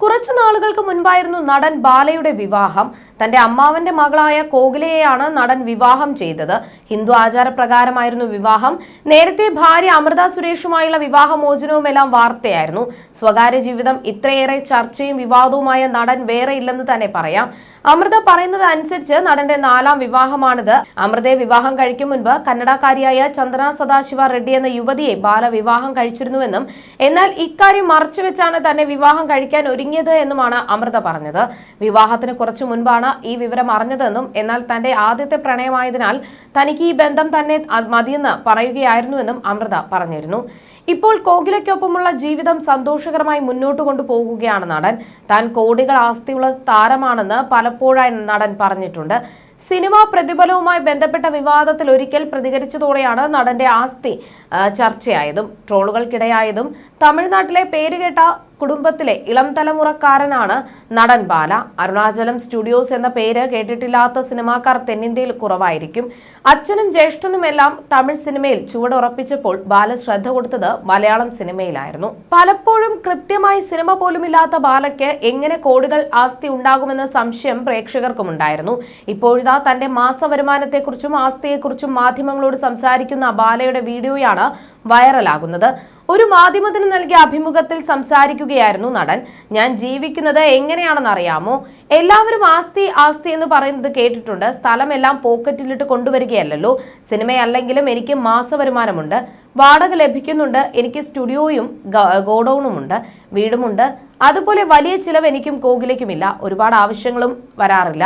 കുറച്ചു നാളുകൾക്ക് മുൻപായിരുന്നു നടൻ ബാലയുടെ വിവാഹം. തന്റെ അമ്മാവന്റെ മകളായ കോകിലയെയാണ് നടൻ വിവാഹം ചെയ്തത്. ഹിന്ദു ആചാരപ്രകാരമായിരുന്നു വിവാഹം. നേരത്തെ ഭാര്യ അമൃത സുരേഷുമായുള്ള വിവാഹമോചനവും എല്ലാം വാർത്തയായിരുന്നു. സ്വകാര്യ ജീവിതം ഇത്രയേറെ ചർച്ചയും വിവാദവുമായ നടൻ വേറെ ഇല്ലെന്ന് തന്നെ പറയാം. അമൃത പറയുന്നത് അനുസരിച്ച് നടന്റെ നാലാം വിവാഹമാണിത്. അമൃതയെ വിവാഹം കഴിക്കും മുൻപ് കന്നഡക്കാരിയായ ചന്ദന സദാശിവ റെഡ്ഡി എന്ന യുവതിയെ ബാല വിവാഹം കഴിച്ചിരുന്നുവെന്നും എന്നാൽ ഇക്കാര്യം മറച്ചുവെച്ചാണ് തന്നെ വിവാഹം കഴിക്കാൻ ഒരുങ്ങിയത് എന്നുമാണ് അമൃത പറഞ്ഞത്. വിവാഹത്തിന് കുറച്ചു മുൻപാണ് ഈ വിവരം അറിഞ്ഞതെന്നും എന്നാൽ തന്റെ ആദ്യത്തെ പ്രണയമായതിനാൽ തനിക്ക് ഈ ബന്ധം തന്നെ മതിയെന്ന് പറയുകയായിരുന്നുവെന്നും അമൃത പറഞ്ഞിരുന്നു. ഇപ്പോൾ കോകിലയ്ക്കൊപ്പമുള്ള ജീവിതം സന്തോഷകരമായി മുന്നോട്ട് കൊണ്ടുപോകുകയാണ് നടൻ. താൻ കോടികൾ ആസ്തിയുള്ള താരമാണെന്ന് പലപ്പോഴായി നടൻ പറഞ്ഞിട്ടുണ്ട്. സിനിമാ പ്രതിഫലവുമായി ബന്ധപ്പെട്ട വിവാദത്തിൽ ഒരിക്കൽ പ്രതികരിച്ചതോടെയാണ് നടന്റെ ആസ്തി ചർച്ചയായതും ട്രോളുകൾക്കിടയായതും. തമിഴ്നാട്ടിലെ പേരുകേട്ട കുടുംബത്തിലെ ഇളം തലമുറക്കാരനാണ് നടൻ ബാല. അരുണാചലം സ്റ്റുഡിയോസ് എന്ന പേര് കേട്ടിട്ടില്ലാത്ത സിനിമാക്കാർ തെന്നിന്ത്യയിൽ കുറവായിരിക്കും. അച്ഛനും ജ്യേഷ്ഠനുമെല്ലാം തമിഴ് സിനിമയിൽ ചുവടുറപ്പിച്ചപ്പോൾ ബാല ശ്രദ്ധ കൊടുത്തത് മലയാളം സിനിമയിലായിരുന്നു. പലപ്പോഴും കൃത്യമായി സിനിമ പോലുമില്ലാത്ത ബാലയ്ക്ക് എങ്ങനെ കോടികൾ ആസ്തി ഉണ്ടാകുമെന്ന സംശയം പ്രേക്ഷകർക്കും ഉണ്ടായിരുന്നു ഇപ്പോഴിതാ തന്റെ മാസ വരുമാനത്തെക്കുറിച്ചും ആസ്തിയെക്കുറിച്ചും മാധ്യമങ്ങളോട് സംസാരിക്കുന്ന ബാലയുടെ വീഡിയോയാണ് വൈറലാകുന്നത്. ഒരു മാധ്യമത്തിന് നൽകിയ അഭിമുഖത്തിൽ സംസാരിക്കുകയായിരുന്നു നടൻ. ഞാൻ ജീവിക്കുന്നത് എങ്ങനെയാണെന്ന് അറിയാമോ എല്ലാവരും ആസ്തി ആസ്തി എന്ന് പറയുന്നത് കേട്ടിട്ടുണ്ട്. സ്ഥലമെല്ലാം പോക്കറ്റിലിട്ട് കൊണ്ടുവരികയല്ലല്ലോ. സിനിമയല്ലെങ്കിലും എനിക്ക് മാസവരുമാനമുണ്ട്. വാടക ലഭിക്കുന്നുണ്ട്. എനിക്ക് സ്റ്റുഡിയോയും ഗോഡൌണുമുണ്ട്. വീടുമുണ്ട്. അതുപോലെ വലിയ ചിലവ് എനിക്കും കോകിലേക്കുമില്ല ഒരുപാട് ആവശ്യങ്ങളും വരാറില്ല.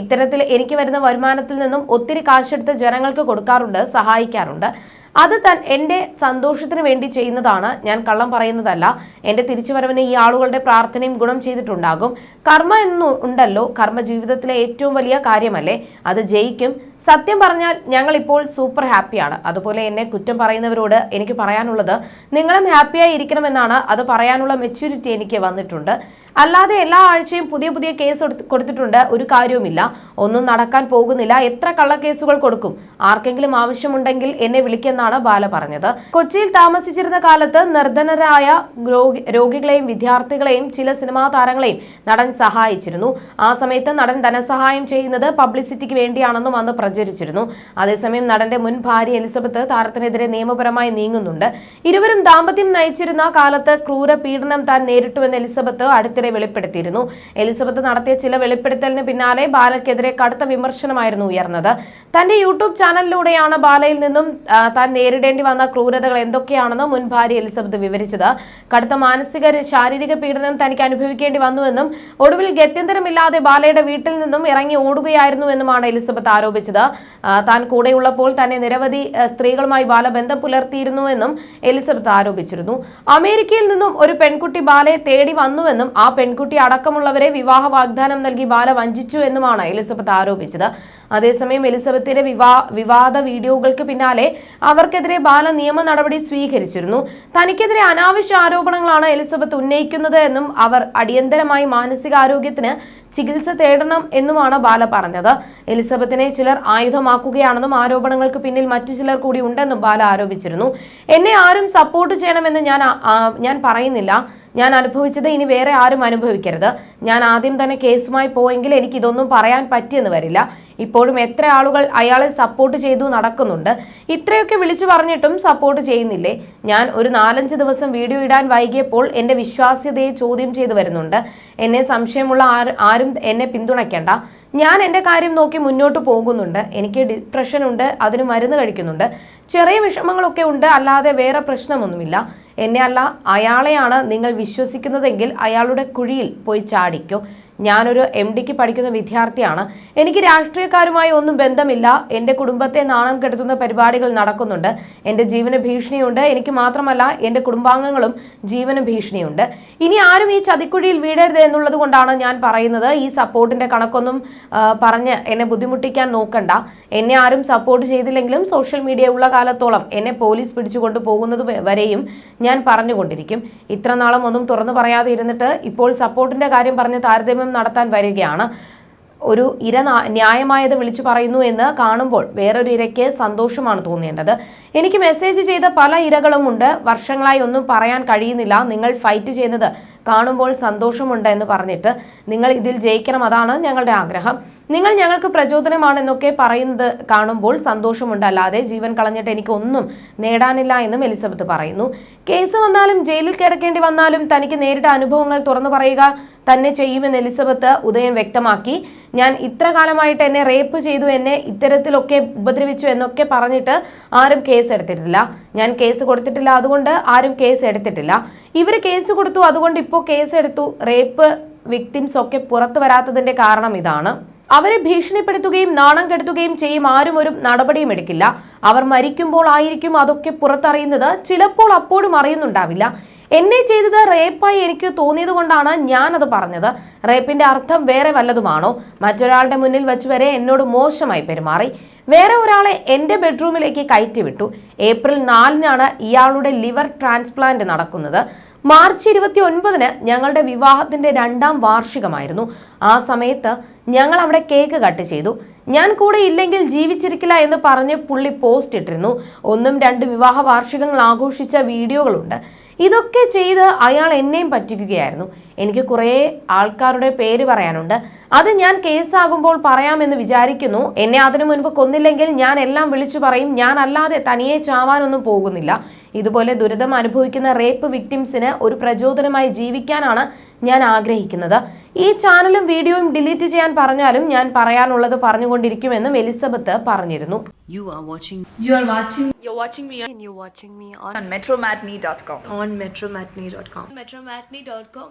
ഇത്തരത്തിൽ എനിക്ക് വരുന്ന വരുമാനത്തിൽ നിന്നും ഒത്തിരി കാശെടുത്ത് ജനങ്ങൾക്ക് കൊടുക്കാറുണ്ട് സഹായിക്കാറുണ്ട്. അത് തൻ എന്റെ സന്തോഷത്തിന് വേണ്ടി ചെയ്യുന്നതാണ്. ഞാൻ കള്ളം പറയുന്നതല്ല. എന്റെ തിരിച്ചുവരവിന് ഈ ആളുകളുടെ പ്രാർത്ഥനയും ഗുണം ചെയ്തിട്ടുണ്ടാകും. കർമ്മ എന്നുണ്ടല്ലോ കർമ്മ ജീവിതത്തിലെ ഏറ്റവും വലിയ കാര്യമല്ലേ? അത് ജയിക്കും. സത്യം പറഞ്ഞാൽ ഞങ്ങൾ ഇപ്പോൾ സൂപ്പർ ഹാപ്പിയാണ്. അതുപോലെ എന്നെ കുറ്റം പറയുന്നവരോട് എനിക്ക് പറയാനുള്ളത് നിങ്ങളും ഹാപ്പിയായി ഇരിക്കണമെന്നാണ്. അത് പറയാനുള്ള മെച്യൂരിറ്റി എനിക്ക് വന്നിട്ടുണ്ട്. അല്ലാതെ എല്ലാ ആഴ്ചയും പുതിയ പുതിയ കേസ് കൊടുത്തിട്ടുണ്ട്. ഒരു കാര്യവുമില്ല. ഒന്നും നടക്കാൻ പോകുന്നില്ല. എത്ര കള്ളക്കേസുകൾ കൊടുക്കും? ആർക്കെങ്കിലും ആവശ്യമുണ്ടെങ്കിൽ എന്നെ വിളിക്കെന്നാണ് ബാല പറഞ്ഞത്. കൊച്ചിയിൽ താമസിച്ചിരുന്ന കാലത്ത് നിർധനരായ രോഗികളെയും വിദ്യാർത്ഥികളെയും ചില സിനിമാ താരങ്ങളെയും നടൻ സഹായിച്ചിരുന്നു. ആ സമയത്ത് നടൻ ധനസഹായം ചെയ്യുന്നത് പബ്ലിസിറ്റിക്ക് വേണ്ടിയാണെന്നും അന്ന് പ്രചരിച്ചിരുന്നു. അതേസമയം നടന്റെ മുൻ ഭാര്യ എലിസബത്ത് താരത്തിനെതിരെ നിയമപരമായി നീങ്ങുന്നുണ്ട്. ഇരുവരും ദാമ്പത്യം നയിച്ചിരുന്ന കാലത്ത് ക്രൂര പീഡനം താൻ നേരിട്ടുവെന്ന് എലിസബത്ത് അടുത്തിടെ വെളിപ്പെടുത്തിയിരുന്നു. എലിസബത്ത് നടത്തിയ ചില വെളിപ്പെടുത്തലിന് പിന്നാലെ ബാലയ്ക്കെതിരെ കടുത്ത വിമർശനമായിരുന്നു ഉയർന്നത്. തന്റെ യൂട്യൂബ് ചാനലിലൂടെയാണ് ബാലയിൽ നിന്നും താൻ നേരിടേണ്ടി വന്ന ക്രൂരതകൾ എന്തൊക്കെയാണെന്ന് മുൻ ഭാര്യ എലിസബത്ത് വിവരിച്ചത്. കടുത്ത മാനസിക ശാരീരിക പീഡനം തനിക്ക് അനുഭവിക്കേണ്ടി വന്നുവെന്നും ഒടുവിൽ ഗത്യന്തരമില്ലാതെ ബാലയുടെ വീട്ടിൽ നിന്നും ഇറങ്ങി ഓടുകയായിരുന്നുവെന്നുമാണ് എലിസബത്ത് ആരോപിച്ചത്. താൻ കൂടെയുള്ളപ്പോൾ തന്നെ നിരവധി സ്ത്രീകളുമായി ബാല ബന്ധം പുലർത്തിയിരുന്നുവെന്നും എലിസബത്ത് ആരോപിച്ചിരുന്നു. അമേരിക്കയിൽ നിന്നും ഒരു പെൺകുട്ടി ബാലയെ തേടി വന്നുവെന്നും ആ പെൺകുട്ടി അടക്കമുള്ളവരെ വിവാഹ വാഗ്ദാനം നൽകി ബാല വഞ്ചിച്ചു എന്നുമാണ് എലിസബത്ത് ആരോപിച്ചത്. അതേസമയം എലിസബത്തിന്റെ വിവാ വിവാദ വീഡിയോകൾക്ക് പിന്നാലെ അവർക്കെതിരെ ബാല നിയമ നടപടി സ്വീകരിച്ചിരുന്നു. തനിക്കെതിരെ അനാവശ്യ ആരോപണങ്ങളാണ് എലിസബത്ത് ഉന്നയിക്കുന്നത് എന്നും അവർ അടിയന്തരമായി മാനസികാരോഗ്യത്തിന് ചികിത്സ തേടണം എന്നുമാണ് ബാല പറഞ്ഞത്. എലിസബത്തിനെ ചിലർ ആയുധമാക്കുകയാണെന്നും ആരോപണങ്ങൾക്ക് പിന്നിൽ മറ്റു ചിലർ കൂടി ഉണ്ടെന്നും ബാല ആരോപിച്ചിരുന്നു. എന്നെ ആരും സപ്പോർട്ട് ചെയ്യണമെന്ന് ഞാൻ ഞാൻ പറയുന്നില്ല. ഞാൻ അനുഭവിച്ചത് ഇനി വേറെ ആരും അനുഭവിക്കരുത്. ഞാൻ ആദ്യം തന്നെ കേസുമായി പോയെങ്കിൽ എനിക്ക് ഇതൊന്നും പറയാൻ പറ്റിയെന്ന് വരില്ല. ഇപ്പോഴും എത്ര ആളുകൾ അയാളെ സപ്പോർട്ട് ചെയ്തു നടക്കുന്നുണ്ട്. ഇത്രയൊക്കെ വിളിച്ചു പറഞ്ഞിട്ടും സപ്പോർട്ട് ചെയ്യുന്നില്ലേ? ഞാൻ ഒരു നാലഞ്ച് ദിവസം വീഡിയോ ഇടാൻ വൈകിയപ്പോൾ എന്റെ വിശ്വാസ്യതയെ ചോദ്യം ചെയ്തു വരുന്നുണ്ട്. എന്നെ സംശയമുള്ള ആര് എന്നെ പിന്തുണയ്ക്കേണ്ട. ഞാൻ എന്റെ കാര്യം നോക്കി മുന്നോട്ട് പോകുന്നുണ്ട്. എനിക്ക് ഡിപ്രഷൻ ഉണ്ട് അതിന് മരുന്ന് കഴിക്കുന്നുണ്ട്. ചെറിയ വിഷമങ്ങളൊക്കെ ഉണ്ട് അല്ലാതെ വേറെ പ്രശ്നമൊന്നുമില്ല. എന്നെ അല്ല അയാളെയാണ് നിങ്ങൾ വിശ്വസിക്കുന്നതെങ്കിൽ അയാളുടെ കുഴിയിൽ പോയി ചാടിക്കോ. ഞാനൊരു എം ഡിക്ക് പഠിക്കുന്ന വിദ്യാർത്ഥിയാണ്. എനിക്ക് രാഷ്ട്രീയക്കാരുമായി ഒന്നും ബന്ധമില്ല. എന്റെ കുടുംബത്തെ നാണം കെടുത്തുന്ന പരിപാടികൾ നടക്കുന്നുണ്ട്. എന്റെ ജീവന ഭീഷണിയുണ്ട്. എനിക്ക് മാത്രമല്ല എന്റെ കുടുംബാംഗങ്ങളും ജീവന ഭീഷണിയുണ്ട്. ഇനി ആരും ഈ ചതിക്കുഴിയിൽ വീടരുത് എന്നുള്ളത് കൊണ്ടാണ് ഞാൻ പറയുന്നത്. ഈ സപ്പോർട്ടിന്റെ കണക്കൊന്നും പറഞ്ഞ് എന്നെ ബുദ്ധിമുട്ടിക്കാൻ നോക്കണ്ട. എന്നെ ആരും സപ്പോർട്ട് ചെയ്തില്ലെങ്കിലും സോഷ്യൽ മീഡിയ ഉള്ള കാലത്തോളം എന്നെ പോലീസ് പിടിച്ചുകൊണ്ട് പോകുന്നത് വരെയും ഞാൻ പറഞ്ഞുകൊണ്ടിരിക്കും. ഇത്ര നാളും ഒന്നും തുറന്നു പറയാതെ ഇരുന്നിട്ട് ഇപ്പോൾ സപ്പോർട്ടിന്റെ കാര്യം പറഞ്ഞ് താരതമ്യം നടത്താൻ വരികയാണ്. ഒരു ഇര ന്യായമായത് വിളിച്ചു പറയുന്നു എന്ന് കാണുമ്പോൾ വേറൊരു ഇരയ്ക്ക് സന്തോഷമാണ് തോന്നേണ്ടത് എനിക്ക് മെസ്സേജ് ചെയ്ത പല ഇരകളും ഉണ്ട്. വർഷങ്ങളായി ഒന്നും പറയാൻ കഴിയുന്നില്ല. നിങ്ങൾ ഫൈറ്റ് ചെയ്യുന്നത് കാണുമ്പോൾ സന്തോഷമുണ്ട് എന്ന് പറഞ്ഞിട്ട് നിങ്ങൾ ഇതിൽ ജയിക്കണം. അതാണ് ഞങ്ങളുടെ ആഗ്രഹം. നിങ്ങൾ ഞങ്ങൾക്ക് പ്രചോദനമാണെന്നൊക്കെ പറയുന്നത് കാണുമ്പോൾ സന്തോഷമുണ്ട്. അല്ലാതെ ജീവൻ കളഞ്ഞിട്ട് എനിക്ക് ഒന്നും നേടാനില്ല എന്നും എലിസബത്ത് പറയുന്നു. കേസ് വന്നാലും ജയിലിൽ കിടക്കേണ്ടി വന്നാലും തനിക്ക് നേരിട്ട അനുഭവങ്ങൾ തുറന്നു പറയുക തന്നെ ചെയ്യുമെന്ന് എലിസബത്ത് ഉദയൻ വ്യക്തമാക്കി. ഞാൻ ഇത്ര കാലമായിട്ട് എന്നെ റേപ്പ് ചെയ്തു എന്നെ ഇത്തരത്തിലൊക്കെ ഉപദ്രവിച്ചു എന്നൊക്കെ പറഞ്ഞിട്ട് ആരും കേസ് എടുത്തിട്ടില്ല. ഞാൻ കേസ് കൊടുത്തിട്ടില്ല അതുകൊണ്ട് ആരും കേസ് എടുത്തിട്ടില്ല. ഇവർ കേസ് കൊടുത്തു അതുകൊണ്ട് ഇപ്പോൾ കേസ് എടുത്തു. റേപ്പ് വിക്ടിംസ് ഒക്കെ പുറത്തു വരാത്തതിന്റെ കാരണം ഇതാണ്. അവരെ ഭീഷണിപ്പെടുത്തുകയും നാണം കെടുത്തുകയും ചെയ്യും. ആരും ഒരു നടപടിയും എടുക്കില്ല. അവർ മരിക്കുമ്പോൾ ആയിരിക്കും അതൊക്കെ പുറത്തറിയുന്നത്. ചിലപ്പോൾ അപ്പോഴും അറിയുന്നുണ്ടാവില്ല. എന്നെ ചെയ്തത് റേപ്പായി എനിക്ക് തോന്നിയത് കൊണ്ടാണ് ഞാനത് പറഞ്ഞത്. റേപ്പിന്റെ അർത്ഥം വേറെ വല്ലതുമാണോ? മറ്റൊരാളുടെ മുന്നിൽ വെച്ച് വരെ എന്നോട് മോശമായി പെരുമാറി. വേറെ ഒരാളെ എന്റെ ബെഡ്റൂമിലേക്ക് കയറ്റിവിട്ടു ഏപ്രിൽ നാലിനാണ് ഇയാളുടെ ലിവർ ട്രാൻസ്പ്ലാന്റ് നടക്കുന്നത്. മാർച്ച് ഇരുപത്തി ഒൻപതിന് ഞങ്ങളുടെ വിവാഹത്തിന്റെ രണ്ടാം വാർഷികമായിരുന്നു. ആ സമയത്ത് ഞങ്ങൾ അവിടെ കേക്ക് കട്ട് ചെയ്തു. ഞാൻ കൂടെ ഇല്ലെങ്കിൽ ജീവിച്ചിരിക്കില്ല എന്ന് പറഞ്ഞ് പുള്ളി പോസ്റ്റ് ഇട്ടിരുന്നു. ഒന്നും രണ്ട് വിവാഹ വാർഷികങ്ങൾ ആഘോഷിച്ച വീഡിയോകളുണ്ട്. ഇതൊക്കെ ചെയ്ത് അയാൾ എന്നെയും പറ്റിക്കുകയായിരുന്നു. എനിക്ക് കുറേ ആൾക്കാരുടെ പേര് പറയാനുണ്ട് അത് ഞാൻ കേസാകുമ്പോൾ പറയാമെന്ന് വിചാരിക്കുന്നു എന്നെ അതിനു മുൻപ് കൊന്നില്ലെങ്കിൽ ഞാൻ എല്ലാം വിളിച്ചു പറയും ഞാൻ അല്ലാതെ തനിയെ ചാവാനൊന്നും പോകുന്നില്ല ഇതുപോലെ ദുരിതം അനുഭവിക്കുന്ന റേപ്പ് വിക്ടിംസിന് ഒരു പ്രചോദനമായി ജീവിക്കാനാണ് ഞാൻ ആഗ്രഹിക്കുന്നത് ഈ ചാനലും വീഡിയോയും ഡിലീറ്റ് ചെയ്യാൻ പറഞ്ഞാലും ഞാൻ പറയാനുള്ളത് പറഞ്ഞുകൊണ്ടിരിക്കുമെന്നും എലിസബത്ത് പറഞ്ഞിരുന്നു You are watching You are watching You're watching me and you're watching me on, on metromatney.com. on metromatney.com. metromatney.com.